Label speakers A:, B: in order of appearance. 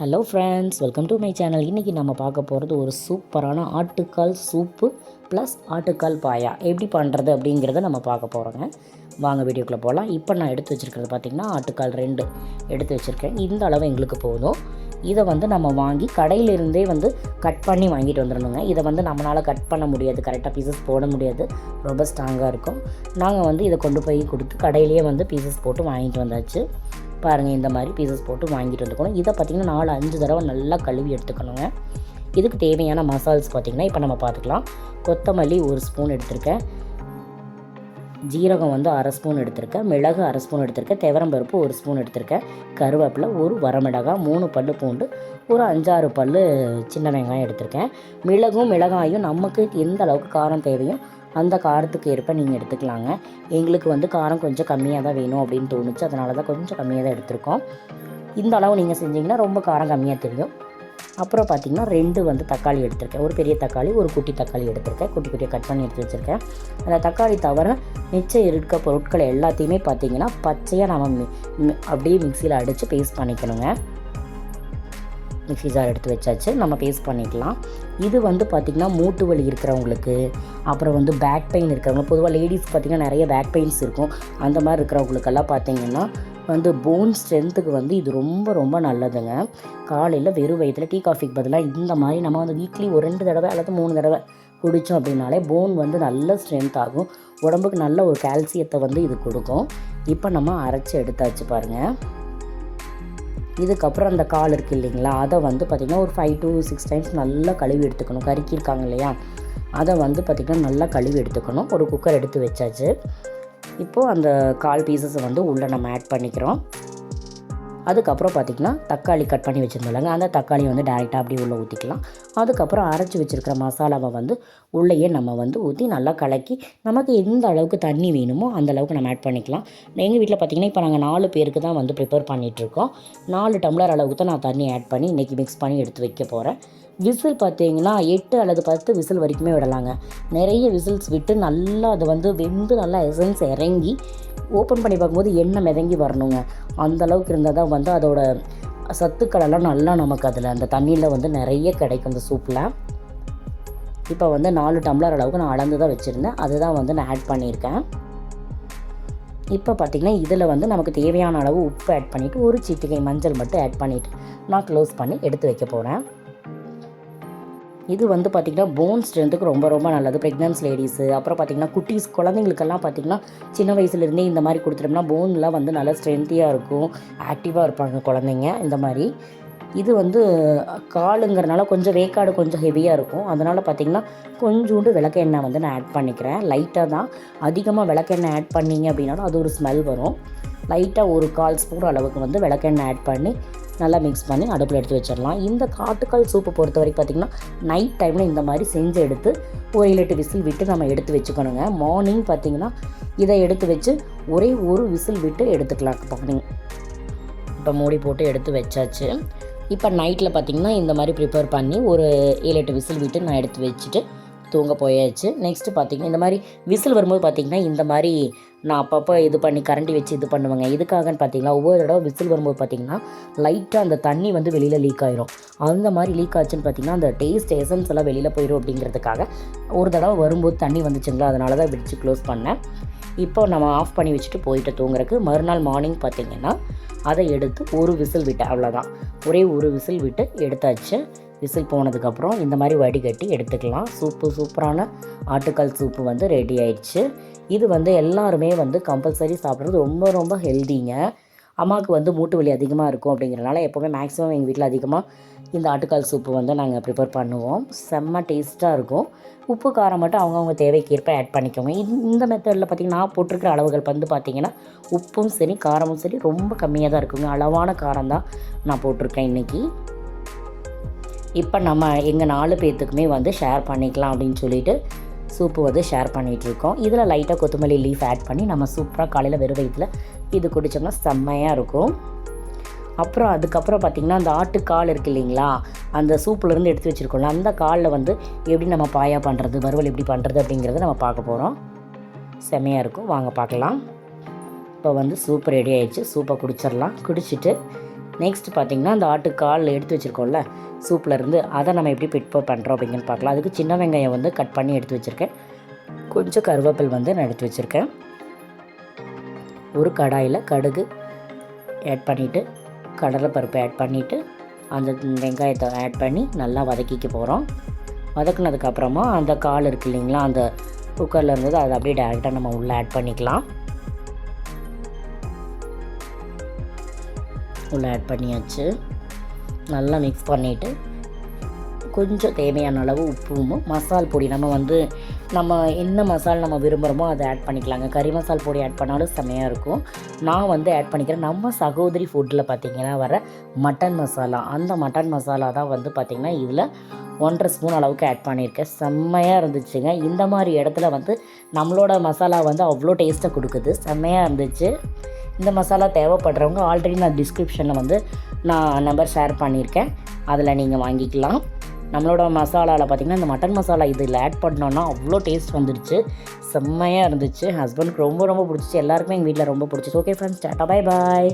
A: Hello friends welcome to my channel இன்றைக்கி நம்ம பார்க்க போகிறது ஒரு சூப்பரான ஆட்டுக்கால் சூப்பு ப்ளஸ் ஆட்டுக்கால் பாயா. எப்படி பண்ணுறது அப்படிங்கிறத நம்ம பார்க்க போகிறோங்க வாங்க வீடியோக்குள்ளே போகலாம் இப்போ நான் எடுத்து வச்சுருக்கிறது பார்த்திங்கன்னா ஆட்டுக்கால் ரெண்டு எடுத்து வச்சுருக்கேன். இந்த அளவு எங்களுக்கு போதும். இதை வந்து நம்ம வாங்கி கடையிலிருந்தே வந்து கட் பண்ணி வாங்கிட்டு வந்துடணுங்க. இதை வந்து நம்மளால் கட் பண்ண முடியாது. கரெக்டாக பீசஸ் போட முடியாது. ரொம்ப ஸ்ட்ராங்காக இருக்கும். நாங்கள் வந்து இதை கொண்டு போய் கொடுத்து கடையிலேயே வந்து பீசஸ் போட்டு வாங்கிட்டு வந்தாச்சு. பாருங்கள் இந்த மாதிரி பீசஸ் போட்டு வாங்கிட்டு வந்துக்கணும். இதை பார்த்திங்கன்னா நாலு அஞ்சு தடவை நல்லா கழுவி எடுத்துக்கணுங்க. இதுக்கு தேவையான மசால்ஸ் பார்த்திங்கன்னா இப்போ நம்ம பார்த்துக்கலாம். கொத்தமல்லி ஒரு ஸ்பூன் எடுத்திருக்கேன். ஜீரகம் வந்து அரை ஸ்பூன் எடுத்திருக்கேன். மிளகு அரை ஸ்பூன் எடுத்திருக்கேன். துவரம்பருப்பு ஒரு ஸ்பூன் எடுத்திருக்கேன். கருவேப்பிலை ஒரு வரமிளகாய் மூணு பல்லு பூண்டு ஒரு அஞ்சாறு பல்லு சின்ன வெங்காயம் எடுத்திருக்கேன். மிளகும் மிளகாயும் நமக்கு எந்த அளவுக்கு காரம் தேவையும் அந்த காரத்துக்கு ஏற்ப நீங்கள் எடுத்துக்கலாங்க. எங்களுக்கு வந்து காரம் கொஞ்சம் கம்மியாக தான் வேணும் அப்படின்னு தோணுச்சு. அதனால தான் கொஞ்சம் கம்மியாக தான் எடுத்திருக்கோம். இந்த அளவு நீங்கள் செஞ்சீங்கன்னா ரொம்ப காரம் கம்மியாக தெரியும். அப்புறம் பார்த்திங்கன்னா ரெண்டு வந்து தக்காளி எடுத்திருக்கேன். ஒரு பெரிய தக்காளி ஒரு குட்டி தக்காளி எடுத்திருக்கேன். குட்டி குட்டியாக கட் பண்ணி எடுத்து வச்சுருக்கேன். அந்த தக்காளி தவிர மிச்சம் இருக்க பொருட்கள் எல்லாத்தையுமே பார்த்திங்கன்னா பச்சையாக நம்ம மி- அப்படியே மிக்சியில் அடித்து பேஸ்ட் பண்ணிக்கணுங்க. மிக்ஸி ஜார் எடுத்து வச்சாச்சு. நம்ம பேஸ்ட் பண்ணிக்கலாம். இது வந்து பார்த்திங்கன்னா மூட்டு வலி இருக்கிறவங்களுக்கு அப்புறம் வந்து பேக் பெயின் இருக்கிறவங்க பொதுவாக லேடிஸ் பார்த்திங்கன்னா நிறைய பேக் பெயின்ஸ் இருக்கும். அந்த மாதிரி இருக்கிறவங்களுக்கெல்லாம் பார்த்திங்கன்னா வந்து போன் ஸ்ட்ரென்த்துக்கு வந்து இது ரொம்ப ரொம்ப நல்லதுங்க. காலையில் வெறும் வயிற்றில் டீ காஃபிக்கு பதிலாக இந்த மாதிரி நம்ம வந்து வீக்லி ஒரு ரெண்டு தடவை அல்லது மூணு தடவை குடித்தோம் அப்படின்னாலே போன் வந்து நல்ல ஸ்ட்ரென்த் ஆகும். உடம்புக்கு நல்ல ஒரு கால்சியத்தை வந்து இது கொடுக்கும். இப்போ நம்ம அரைச்சி எடுத்தாச்சு பாருங்கள் இதுக்கப்புறம் அந்த கால் இருக்குது இல்லைங்களா? அதை வந்து பார்த்திங்கன்னா ஒரு ஃபைவ் டு சிக்ஸ் டைம்ஸ் நல்லா கழுவி எடுத்துக்கணும். கருக்கியிருக்காங்க இல்லையா? அதை வந்து பார்த்திங்கன்னா நல்லா கழுவி எடுத்துக்கணும். ஒரு குக்கர் எடுத்து வச்சாச்சு. இப்போது அந்த கால் பீசஸை வந்து உள்ளே நம்ம ஆட் பண்ணிக்கிறோம். அதுக்கப்புறம் பார்த்திங்கன்னா தக்காளி கட் பண்ணி வச்சுருந்தோம்லங்க அந்த தக்காளி வந்து டேரெக்டாக அப்படியே உள்ளே ஊற்றிக்கலாம் அதுக்கப்புறம் அரைச்சி வச்சுருக்கிற மசாலாவை வந்து உள்ளேயே நம்ம வந்து ஊற்றி நல்லா கலக்கி நமக்கு எந்த அளவுக்கு தண்ணி வேணுமோ அந்த அளவுக்கு நம்ம ஆட் பண்ணிக்கலாம். எங்கள் வீட்டில் பார்த்திங்கன்னா இப்போ நாங்கள் நாலு பேருக்கு தான் வந்து ப்ரிப்பேர் பண்ணிகிட்ருக்கோம் நாலு டம்ளர் அளவுக்கு தான் நான் தண்ணி ஆட் பண்ணி இன்றைக்கி மிக்ஸ் பண்ணி எடுத்து வைக்க போகிறேன் விசில் பார்த்தீங்கன்னா எட்டு அல்லது பத்து விசில் வரைக்குமே விடலாங்க. நிறைய விசில்ஸ் விட்டு நல்லா அது வந்து வெந்து நல்லா எசன்ஸ் இறங்கி ஓப்பன் பண்ணி பார்க்கும்போது எண்ணெய் மிதங்கி வரணுங்க. அந்த அளவுக்கு இருந்தால் தான் வந்து அதோட சத்துக்களெல்லாம் நல்லா நமக்கு அதில் அந்த தண்ணியில் வந்து நிறைய கிடைக்கும் அந்த சூப்பில் இப்போ வந்து நாலு டம்ளர் அளவுக்கு நான் அளந்து தான் வச்சுருந்தேன். அதுதான் வந்து நான் ஆட் பண்ணியிருக்கேன். இப்போ பார்த்திங்கன்னா இதில் வந்து நமக்கு தேவையான அளவு உப்பு ஆட் பண்ணிவிட்டு ஒரு சிட்டிகை மஞ்சள் மட்டும் ஆட் பண்ணிவிட்டு நான் க்ளோஸ் பண்ணி எடுத்து வைக்க போகிறேன் இது வந்து பார்த்திங்கன்னா போன் ஸ்ட்ரென்த்துக்கு ரொம்ப ரொம்ப நல்லது. ப்ரெக்னன்ஸ் லேடிஸு அப்புறம் பார்த்திங்கன்னா குட்டீஸ் குழந்தைங்களுக்கெல்லாம் பார்த்திங்கன்னா சின்ன வயசுலேருந்தே இந்த மாதிரி கொடுத்துட்டோம்னா போன்லாம் வந்து நல்லா ஸ்ட்ரென்த்தியாக இருக்கும். ஆக்டிவாக இருப்பாங்க குழந்தைங்க இந்த மாதிரி. இது வந்து காலுங்கிறனால கொஞ்சம் வேக்காடு கொஞ்சம் ஹெவியாக இருக்கும். அதனால் பார்த்திங்கன்னா கொஞ்சோண்டு விளக்கெண்ணெய் வந்து நான் ஆட் பண்ணிக்கிறேன். லைட்டாக தான். அதிகமாக விளக்கெண்ணெய் ஆட் பண்ணீங்க அப்படின்னாலும் அது ஒரு ஸ்மெல் வரும். லைட்டாக ஒரு கால் ஸ்பூன் அளவுக்கு வந்து விளக்கெண்ணெய் ஆட் பண்ணி நல்லா மிக்ஸ் பண்ணி அடுப்பில் எடுத்து வச்சிடலாம். இந்த காட்டுக்கால் சூப்பை பொறுத்த வரைக்கும் பார்த்திங்கன்னா நைட் டைமில் இந்த மாதிரி செஞ்சு எடுத்து ஒரு ஏழு எட்டு விசில் விட்டு நம்ம எடுத்து வச்சுக்கணுங்க. மார்னிங் பார்த்திங்கன்னா இதை எடுத்து வச்சு ஒரே ஒரு விசில் விட்டு எடுத்துக்கலாம். மார்னிங் இப்போ மூடி போட்டு எடுத்து வச்சாச்சு. இப்போ நைட்டில் பார்த்திங்கன்னா இந்த மாதிரி ப்ரிப்பேர் பண்ணி ஒரு ஏழு எட்டு விசில் விட்டு நான் எடுத்து வச்சுட்டு தூங்க போயாச்சு. நெக்ஸ்ட்டு பார்த்திங்கன்னா இந்த மாதிரி விசில் வரும்போது பார்த்திங்கன்னா இந்த மாதிரி நான் அப்பப்போ இது பண்ணி கரண்டி வச்சு இது பண்ணுவேங்க. எதுக்காகன்னு பார்த்தீங்கன்னா ஒவ்வொரு தடவை விசில் வரும்போது பார்த்திங்கன்னா லைட்டாக அந்த தண்ணி வந்து வெளியில் லீக் ஆயிரும். அந்த மாதிரி லீக் ஆச்சுன்னு பார்த்திங்கன்னா அந்த டேஸ்ட் எசன்ஸ் எல்லாம் வெளியில் போயிடும் அப்படிங்கிறதுக்காக ஒரு தடவை வரும்போது தண்ணி வந்துச்சுங்களா? அதனால தான் விடிச்சு க்ளோஸ் பண்ணேன். இப்போ நம்ம ஆஃப் பண்ணி வச்சுட்டு போயிட்டு தூங்குறதுக்கு மறுநாள் மார்னிங் பார்த்திங்கன்னா அதை எடுத்து ஒரு விசில் விட்டேன். அவ்வளோதான் ஒரே ஒரு விசில் விட்டு எடுத்தாச்சு. விசில் போனதுக்கப்புறம் இந்த மாதிரி வடிகட்டி எடுத்துக்கலாம். சூப்பு சூப்பரான ஆட்டுக்கால் சூப்பு வந்து ரெடி ஆயிடுச்சு. இது வந்து எல்லாருமே வந்து கம்பல்சரி சாப்பிட்றது ரொம்ப ரொம்ப ஹெல்திங்க அம்மாவுக்கு வந்து மூட்டு வலி அதிகமாக இருக்கும் அப்படிங்கிறனால எப்போவுமே மேக்ஸிமம் எங்கள் வீட்டில் அதிகமாக இந்த ஆட்டுக்கால் சூப்பு வந்து நாங்கள் ப்ரிப்பேர் பண்ணுவோம். செம்ம டேஸ்ட்டாக இருக்கும். உப்பு காரம் மட்டும் அவங்கவுங்க தேவைக்கேற்ப ஆட் பண்ணிக்கோங்க. இந்த- இந்த மெத்தடில் பார்த்திங்கன்னா நான் போட்டிருக்கிற அளவுகள் வந்து பார்த்திங்கன்னா உப்பும் சரி காரமும் சரி ரொம்ப கம்மியாக தான் இருக்குங்க. அளவான காரம் தான் நான் போட்டிருக்கேன் இன்றைக்கி இப்போ நம்ம எங்கள் நாலு பேர்த்துக்குமே வந்து ஷேர் பண்ணிக்கலாம் அப்படின்னு சொல்லிட்டு சூப்பு வந்து ஷேர் பண்ணிகிட்ருக்கோம். இதில் லைட்டாக கொத்தமல்லி லீஃப் ஆட் பண்ணி நம்ம சூப்பராக காலையில் வெறும் வயிற்றுல இது குடித்தோம்னா செம்மையாக இருக்கும். அப்புறம் அதுக்கப்புறம் பார்த்திங்கன்னா அந்த ஆட்டுக்கால் இருக்கு இல்லைங்களா? அந்த சூப்புலேருந்து எடுத்து வச்சுருக்கோம்ல அந்த காலில் வந்து எப்படி நம்ம பாயா பண்ணுறது வறுவல் எப்படி பண்ணுறது அப்படிங்கிறத நம்ம பார்க்க போகிறோம் செம்மையாக இருக்கும். வாங்க பார்க்கலாம். இப்போ வந்து சூப் ரெடி ஆயிடுச்சு. சூப்பை குடிச்சிடலாம். குடிச்சிட்டு நெக்ஸ்ட் பார்த்திங்கன்னா அந்த ஆட்டு காலில் எடுத்து வச்சுருக்கோம்ல சூப்பில் இருந்து அதை நம்ம எப்படி ப்ரிப்பேர் பண்ணுறோம் அப்படிங்கன்னு பார்க்கலாம். அதுக்கு சின்ன வெங்காயம் வந்து கட் பண்ணி எடுத்து வச்சுருக்கேன். கொஞ்சம் கருவேப்பில் வந்து நான் எடுத்து வச்சுருக்கேன். ஒரு கடாயில் கடுகு ஆட் பண்ணிவிட்டு கடலைப்பருப்பு ஆட் பண்ணிவிட்டு அந்த வெங்காயத்தை ஆட் பண்ணி நல்லா வதக்கிக்க போகிறோம் வதக்குனதுக்கப்புறமா அந்த கால் இருக்கு இல்லைங்களா அந்த குக்கரில் இருந்தது அதை அப்படியே டேரெக்டாக நம்ம உள்ளே ஆட் பண்ணிக்கலாம். உள்ளே ஆட் பண்ணியாச்சு. நல்லா மிக்ஸ் பண்ணிவிட்டு கொஞ்சம் தேவையான அளவு உப்பும் மசால் பொடி நம்ம வந்து நம்ம என்ன மசால் நம்ம விரும்புகிறோமோ அதை ஆட் பண்ணிக்கலாங்க. கறி மசால் பொடி ஆட் பண்ணாலும் செம்மையாக இருக்கும். நான் வந்து ஆட் பண்ணிக்கிறேன். நம்ம சகோதரி ஃபுட்டில் பார்த்தீங்கன்னா வர மட்டன் மசாலா அந்த மட்டன் மசாலா தான் வந்து பார்த்திங்கன்னா இதில் ஒன்றரை ஸ்பூன் அளவுக்கு ஆட் பண்ணியிருக்கேன். செம்மையாக இருந்துச்சுங்க. இந்த மாதிரி இடத்துல வந்து நம்மளோட மசாலா வந்து அவ்வளோ டேஸ்ட்டை கொடுக்குது. செம்மையாக இருந்துச்சு. இந்த மசாலா தேவைப்படுறவங்க ஆல்ரெடி நான் டிஸ்கிரிப்ஷனில் வந்து நான் நம்பர் ஷேர் பண்ணியிருக்கேன். அதில் நீங்கள் வாங்கிக்கலாம். நம்மளோட மசாலாவில் பார்த்திங்கன்னா இந்த மட்டன் மசாலா இதில் ஆட் பண்ணோன்னா அவ்வளோ டேஸ்ட் வந்துடுச்சு செம்மையாக இருந்துச்சு. ஹஸ்பண்டுக்கு ரொம்ப ரொம்ப பிடிச்சிச்சு. எல்லாருக்குமே எங்கள் வீட்டில் ரொம்ப பிடிச்சிச்சு. Okay friends ta-ta bye bye